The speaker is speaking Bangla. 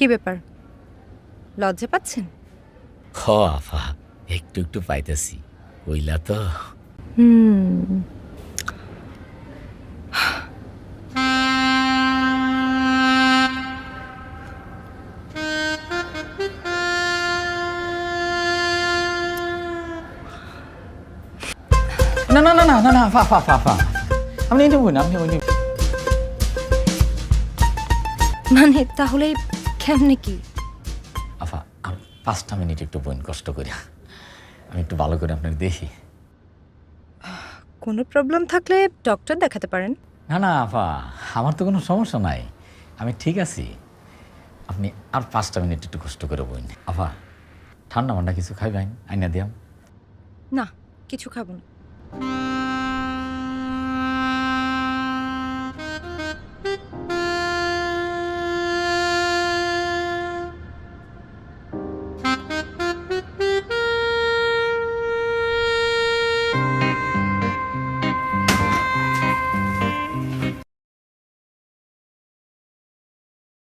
কি ব্যাপার? লজ্জা পাচ্ছেন? খ আফা একটু একটু পাইতেছি। কইলা তো। হুম না না না না না না ফা ফা ফা ফা আপনি নেব না আপনি নেব মানে তাহলে কেমনে কি? আফা আর পাঁচটা মিনিট একটু বোন কষ্ট করে আমি একটু ভালো করে আপনাকে দেখি। কোনো প্রবলেম থাকলে ডক্টর দেখাতে পারেন। না না আফা আমার তো কোনো সমস্যা নাই। আমি ঠিক আছি। আপনি আর পাঁচটা মিনিট একটু কষ্ট করে বইন। আফা ঠান্ডা মান্ডা কিছু খাইবেন? আইনা দিয়াম। না কিছু খাব না।